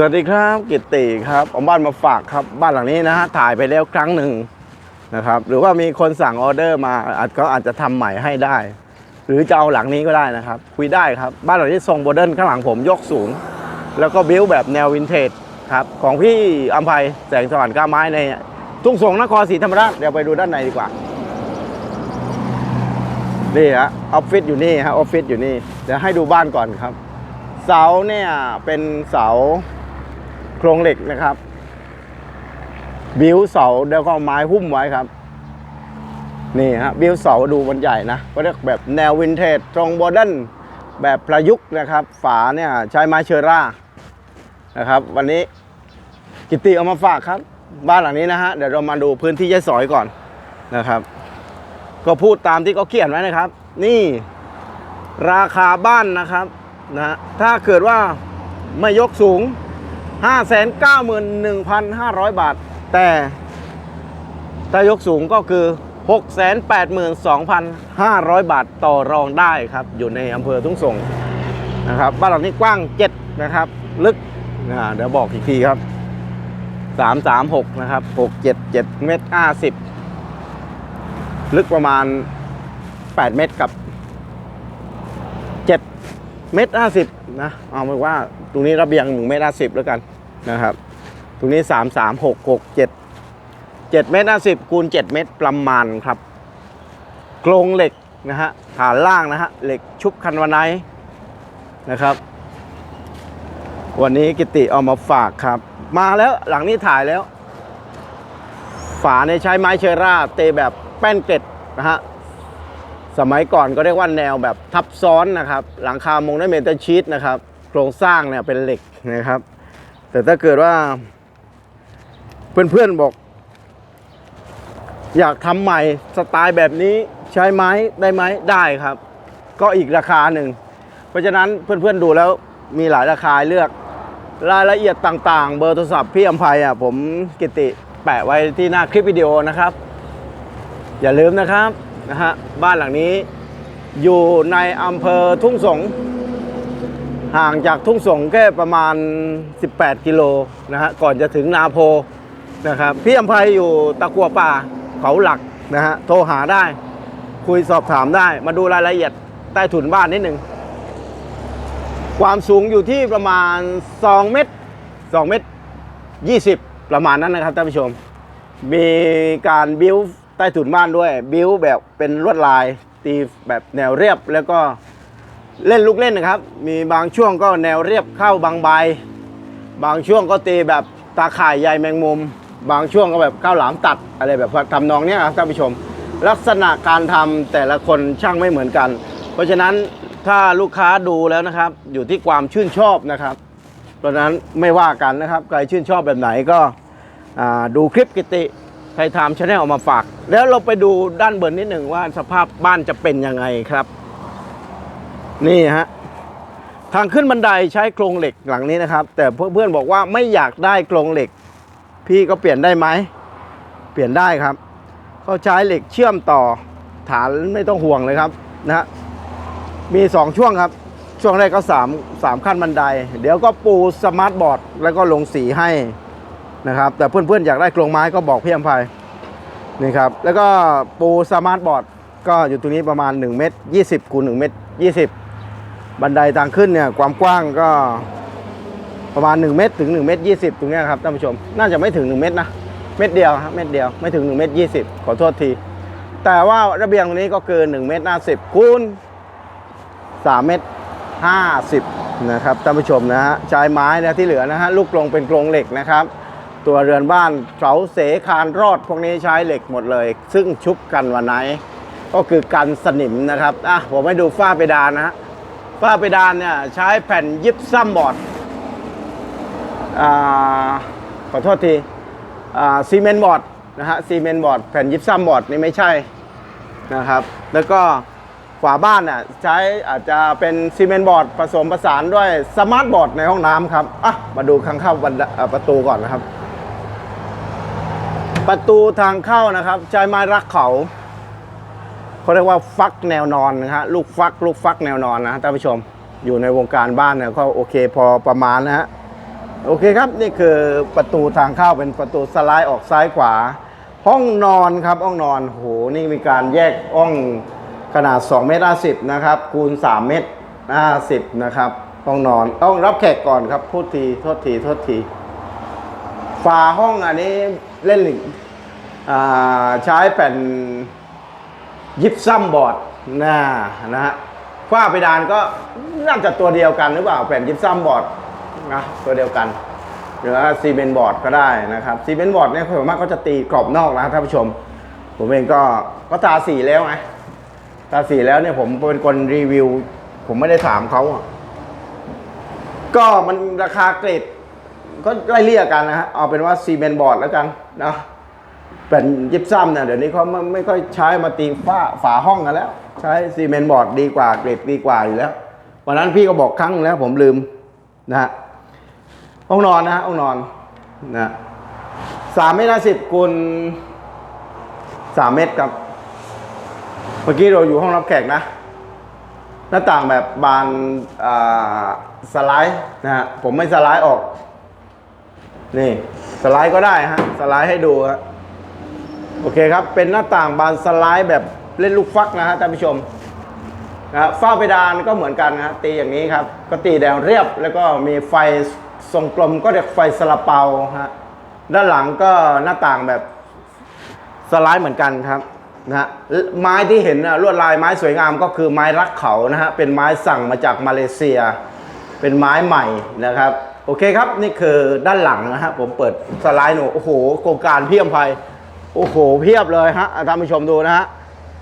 สวัสดีครับกิตติครับเอาบ้านมาฝากครับบ้านหลังนี้นะฮะถ่ายไปแล้วครั้งหนึ่งนะครับหรือว่ามีคนสั่งออเดอร์มาอาจก็อาจจะทำใหม่ให้ได้ หรือจะเอาหลังนี้ก็ได้นะครับ คุยได้ครับบ้านหลังนี้ทรงโมเดิร์นข้างหลังผมยกสูง แล้วก็บิวแบบแนววินเทจครับของพี่อัมภัยแสงสว่างก้าไม้ในทุ่งสงนครศรีธรรมราชเดี๋ยวไปดูด้านในดีกว่านี่ฮะออฟฟิศอยู่นี่ฮะออฟฟิศอยู่นี่เดี๋ยวให้ดูบ้านก่อนครับเสาเนี่ยเป็นเสา โครงเหล็กนะครับ บิวเสาแล้วก็ไม้หุ้มไว้ครับ นี่ฮะบิวเสาดูมันใหญ่นะก็เรียกแบบแนววินเทจตรงโมเดิร์นแบบประยุกต์นะครับ ฝาเนี่ยใช้ไม้เชอร่านะครับ วันนี้กิตติเอามาฝากครับ บ้านหลังนี้นะฮะเดี๋ยวเรามาดูพื้นที่ยายสอยก่อนนะครับ ก็พูดตามที่เขาเขียนไว้นะครับ นี่ราคาบ้านนะครับนะถ้าเกิดว่าไม่ยกสูง 591,500 บาท แต่ถ้ายกสูงก็คือ 682,500 บาทต่อรองได้ครับ อยู่ในอำเภอทุ่งสงนะครับ บ้านหลังนี้กว้าง 7 นะครับ ลึกนะเดี๋ยวบอกอีกทีครับ 336 นะครับ 677 เมตร 50 ลึกประมาณ 8 เมตรกับ 7 เมตร 50 นะ เอาเป็นว่า ตรงนี้ระเบียง1เมตร50แล้วกันนะครับ ตรงนี้3 3 6 6 7 7เมตร50คูณ7เมตรประมาณครับโครงเหล็กนะฮะฐานล่างนะฮะเหล็กชุบคันวาไนท์นะครับ วันนี้กิติเอามาฝากครับ มาแล้วหลังนี้ถ่ายแล้ว ฝาเนี่ยใช้ไม้เชอร่าเตแบบแป้นเกล็ดนะฮะสมัยก่อนก็เรียกว่าแนวแบบทับซ้อนนะครับ หลังคามงด้วยเมทัลชีตนะครับ โครงสร้างเนี่ยเป็นเหล็กนะครับ แต่ถ้าเกิดว่า เพื่อนๆบอก อยากทำใหม่สไตล์แบบนี้ใช้ไม้ได้ไหมได้ครับ ก็อีกราคาหนึ่ง เพราะฉะนั้นเพื่อนๆดูแล้วมีหลายราคาเลือกรายละเอียดต่างๆ เบอร์โทรศัพท์พี่อัมภัยอะผมกิติแปะไว้ที่หน้าคลิปวิดีโอนะครับ อย่าลืมนะครับนะฮะบ้านหลังนี้อยู่ในอำเภอทุ่งสง ห่างจากทุ่งสงแค่ประมาณ 18 กิโลนะฮะก่อนจะถึงนาโพนะครับพี่อัมภัยอยู่ตะกัวป่าเขาหลักนะฮะโทรหาได้ คุยสอบถามได้ มาดูรายละเอียดใต้ถุนบ้านนิดหนึ่งความสูงอยู่ที่ประมาณ 2 เมตร 2 เมตร 20 ประมาณนั้นนะครับท่านผู้ชม มีการบิ้วใต้ถุนบ้านด้วย บิ้วแบบเป็นลวดลายตีแบบแนวเรียบแล้วก็ เล่นลูกเล่นนะครับ มีบางช่วงก็แนวเรียบเข้าบางใบ บางช่วงก็ตีแบบตาข่ายใยแมงมุม บางช่วงก็แบบก้าวหลามตัดอะไรแบบทำนองเนี้ยครับท่านผู้ชม ลักษณะการทำแต่ละคนช่างไม่เหมือนกัน เพราะฉะนั้นถ้าลูกค้าดูแล้วนะครับ อยู่ที่ความชื่นชอบนะครับเพราะฉะนั้นไม่ว่ากันนะครับใครชื่นชอบแบบไหนก็ดูคลิปกิติไทยไทม์ชาแนลออกมาฝาก แล้วเราไปดูด้านบนนิดหนึ่งว่าสภาพบ้านจะเป็นยังไงครับ นี่ฮะทางขึ้นบันไดใช้โครงเหล็กหลังนี้นะครับ แต่เพื่อนๆบอกว่าไม่อยากได้โครงเหล็ก พี่ก็เปลี่ยนได้ไหมเปลี่ยนได้ครับเขาใช้เหล็กเชื่อมต่อฐานไม่ต้องห่วงเลยครับนะฮะมีสองช่วงครับ ช่วงแรกก็สามสามขั้นบันได เดี๋ยวก็ปูสมาร์ทบอร์ดแล้วก็ลงสีให้นะครับ แต่เพื่อนๆอยากได้โครงไม้ก็บอกพี่อภัยนี่ครับ แล้วก็ปูสมาร์ทบอร์ดก็อยู่ตรงนี้ประมาณ 1 เมตร 20คูณ1เมตร 20 บันไดทางขึ้นเนี่ยความกว้างก็ประมาณ 1 เมตรถึง1เมตร20 ตรงนี้ครับท่านผู้ชม น่าจะไม่ถึง 1 เมตรนะ เมตรเดียวครับเมตรเดียวไม่ถึง1เมตร20 ขอโทษที แต่ว่าระเบียงตรงนี้ก็เกิน1เมตร50คูณ3เมตร50นะครับท่านผู้ชมนะฮะใช้ไม้นะที่เหลือนะฮะลูกกรงเป็นกรงเหล็กนะครับ ตัวเรือนบ้านเสาเสคานรอดพวกนี้ใช้เหล็กหมดเลย ซึ่งชุบกันวันไหน ก็คือกันสนิมนะครับอะผมให้ดูฝ้าเพดานนะฮะ ฝ้าเพดานเนี่ยใช้แผ่นยิปซัมบอร์ดอ่าขอโทษทีอ่าซีเมนต์บอร์ดนะฮะซีเมนต์บอร์ดแผ่นยิปซัมบอร์ดนี่ไม่ใช่นะครับ แล้วก็ฝาบ้านน่ะใช้อาจจะเป็นซีเมนต์บอร์ดผสมผสานด้วยสมาร์ทบอร์ดในห้องน้ำครับอะมาดูข้างเข้าบันไดอ่าประตูก่อนนะครับ ประตูทางเข้านะครับ ใช้ไม้รักเขา เขาเรียกว่าฟักแนวนอนนะฮะลูกฟักลูกฟักแนวนอนนะท่านผู้ชมอยู่ในวงการบ้านเนี่ยก็โอเคพอประมาณนะฮะโอเคครับนี่คือประตูทางเข้าเป็นประตูสไลด์ออกซ้ายขวา ห้องนอนครับห้องนอนโหนี่มีการแยกห้องขนาด2เมตร50นะครับคูณ3เมตร50นะครับห้องนอนต้องรับแขกก่อนครับพูดทีโทษทีโทษทีฝาห้องอันนี้เล่นอ่าใช้แผ่น ยิปซัมบอร์ดนะนะฮะฝ้าเพดานก็น่าจะตัวเดียวกันหรือเปล่าแผ่นยิปซัมบอร์ดนะตัวเดียวกันหรือว่าซีเมนต์บอร์ดก็ได้นะครับซีเมนต์บอร์ดเนี่ยส่วนมากก็จะตีกรอบนอกนะท่านผู้ชม ผมเองก็ก็ทาสีแล้วไงทาสีแล้วเนี่ยผมเป็นคนรีวิว ผมไม่ได้ถามเขาก็มันราคาเกรดก็ไล่เลี่ยกันนะฮะเอาเป็นว่าซีเมนต์บอร์ดแล้วกันนะ เป็นยิปซัมเนี่ยเดี๋ยวนี้เขาไม่ไม่ค่อยใช้มาตีฝ้าฝาห้องกันแล้ว ใช้ซีเมนต์บอร์ดดีกว่าเกรดดีกว่าอยู่แล้ววันนั้นพี่ก็บอกครั้งแล้วผมลืมนะฮะห้องนอนนะฮะห้องนอนนะสามเมตรสิบคูณสามเมตรครับเมื่อกี้เราอยู่ห้องรับแขกนะ หน้าต่างแบบบานอ่าสไลด์นะฮะผมไม่สไลด์ออก นี่ สไลด์ก็ได้ฮะ สไลด์ให้ดูฮะ โอเคครับ เป็นหน้าต่างบานสไลด์แบบเล่นลูกฟักนะฮะท่านผู้ชมนะฝ้าเพดานก็เหมือนกันนะฮะตีอย่างนี้ครับ ก็ตีแดงเรียบแล้วก็มีไฟทรงกลมก็เรียกไฟสลับเปาฮะด้านหลังก็หน้าต่างแบบสไลด์เหมือนกันครับนะฮะไม้ที่เห็นนะลวดลายไม้สวยงามก็คือไม้รักเขานะฮะเป็นไม้สั่งมาจากมาเลเซีย เป็นไม้ใหม่นะครับ โอเคครับนี่คือด้านหลังนะฮะผมเปิดสไลด์หนูโอ้โหโครงการเพียมภัย โอ้โหเพียบเลยฮะท่านผู้ชมดูนะฮะ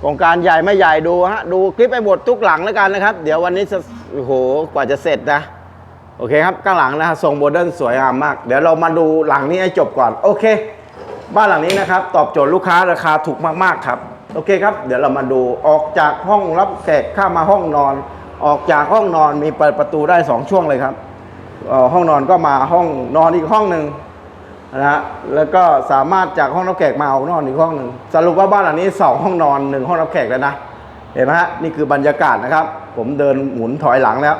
โครงการใหญ่ไม่ใหญ่ดูฮะดูคลิปไปหมดทุกหลังแล้วกันนะครับ เดี๋ยววันนี้จะโอ้โหกว่าจะเสร็จนะโอเคครับข้างหลังนะฮะทรงโมเดิร์นสวยงามมาก เดี๋ยวเรามาดูหลังนี้ให้จบก่อนโอเค บ้านหลังนี้นะครับ ตอบโจทย์ลูกค้าราคาถูกมากๆครับโอเคครับ เดี๋ยวเรามาดูออกจากห้องรับแขกเข้ามาห้องนอน ออกจากห้องนอนมีเปิดประตูได้สองช่วงเลยครับออห้องนอนก็มาห้องนอนอีกห้องหนึ่ง นะฮะแล้วก็สามารถจากห้องรับแขกมาออกนอนอีกห้องหนึ่งสรุปว่าบ้านหลังนี้สองห้องนอนหนึ่งห้องรับแขกแล้วนะเห็นไหมฮะนี่คือบรรยากาศนะครับ ผมเดินหมุนถอยหลังแล้ว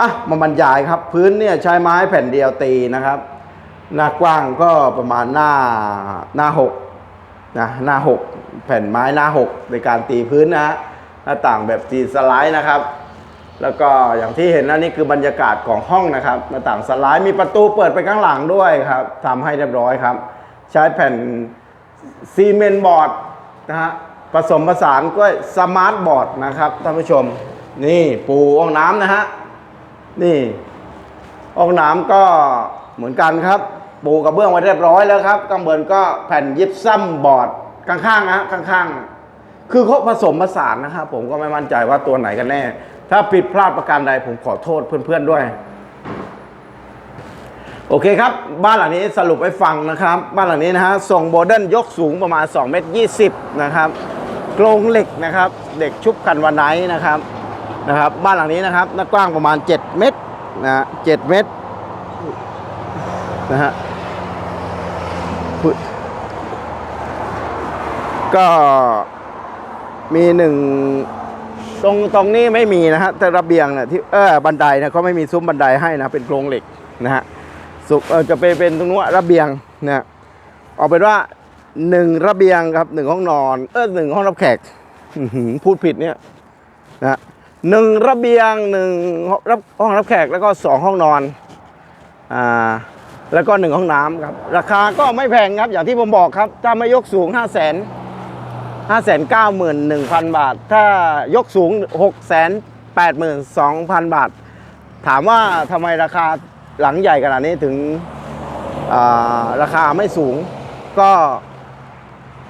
อะมาบรรยายครับ พื้นเนี่ยใช้ไม้แผ่นเดียวตีนะครับ หน้ากว้างก็ประมาณหน้าหน้าหกนะหน้าหกแผ่นไม้หน้าหกในการตีพื้นนะฮะหน้าต่างแบบตีสไลด์นะครับ แล้วก็อย่างที่เห็นนะนี่คือบรรยากาศของห้องนะครับหน้าต่างสไลด์มีประตูเปิดไปข้างหลังด้วยครับทำให้เรียบร้อยครับ ใช้แผ่นซีเมนต์บอร์ดนะฮะผสมผสานด้วยสมาร์ทบอร์ดนะครับท่านผู้ชม นี่ปูห้องน้ำนะฮะนี่ห้องน้ำก็เหมือนกันครับ ปูกระเบื้องไว้เรียบร้อยแล้วครับข้างบนก็แผ่นยิปซัมบอร์ดข้างๆนะฮะข้างๆคือเขาผสมผสานนะครับผมก็ไม่มั่นใจว่าตัวไหนกันแน่ ถ้าผิดพลาดประการใดผมขอโทษเพื่อนๆด้วย โอเคครับ บ้านหลังนี้สรุปให้ฟังนะครับ บ้านหลังนี้นะฮะทรงโบเดิลยกสูงประมาณ2เมตร20นะครับโครงเหล็กนะครับ เด็กชุบกันวันไนนะครับนะครับ บ้านหลังนี้นะครับหน้ากว้างประมาณ 7 เมตรนะฮะ7เมตรนะฮะก็มีหนึ่ง ตรงตรงนี้ไม่มีนะฮะแต่ระเบียงเนี่ยที่เออบันไดนะเขาไม่มีซุ้มบันไดให้นะเป็นโครงเหล็กนะฮะสุเออจะไปเป็นตรงนู้นระเบียงนะเอาเป็นว่าหนึ่งระเบียงครับหนึ่งห้องนอนเออหนึ่งห้องรับแขกพูดผิดเนี่ยนะหนึ่งระเบียงหนึ่งห้องรับห้องรับแขกแล้วก็สองห้องนอนอ่าแล้วก็หนึ่งห้องน้ำครับ ราคาก็ไม่แพงครับอย่างที่ผมบอกครับถ้าไม่ยกสูงห้าแสน ห้าแสนเก้าหมื่นหนึ่งพันบาท ถ้ายกสูงหกแสนแปดหมื่นสองพันบาท ถามว่าทำไมราคาหลังใหญ่ขนาดนี้ถึงาราคาไม่สูง ก็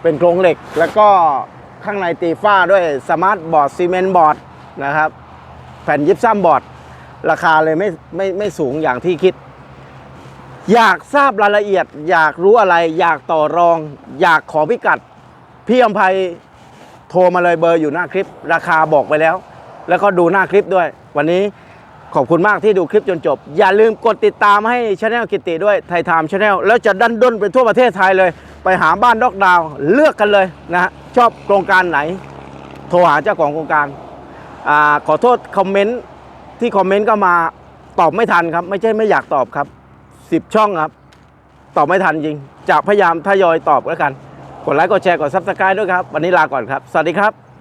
เป็นโครงเหล็กแล้วก็ข้างในตีฝ้าด้วยสมาร์ทบอร์ดซีเมนต์บอร์ดนะครับ แผ่นยิปซัมบอร์ด ราคาเลยไม่ไม่ไม่สูงอย่างที่คิด อยากทราบรายละเอียด อยากรู้อะไร อยากต่อรอง อยากขอพิกัด พี่อมภัยโทรมาเลยเบอร์อยู่หน้าคลิป ราคาบอกไปแล้ว แล้วก็ดูหน้าคลิปด้วย วันนี้ขอบคุณมากที่ดูคลิปจนจบ อย่าลืมกดติดตามให้ช anel กิตติด้วยไทยไทม์ช anel แล้วจะดันด้นไปทั่วประเทศไทยเลย ไปหาบ้านดอกดาวเลือกกันเลยนะฮะชอบโครงการไหน โทรหาเจ้าของโครงการอาขอโทษคอมเมนต์ที่คอมเมนต์ก็มาตอบไม่ทันครับ ไม่ใช่ไม่อยากตอบครับ 10 ช่องครับ ตอบไม่ทันจริงจะพยายามทยอยตอบแล้วกัน กดไลค์กดแชร์กดซับสไครต์ด้วยครับ วันนี้ลาก่อนครับ สวัสดีครับ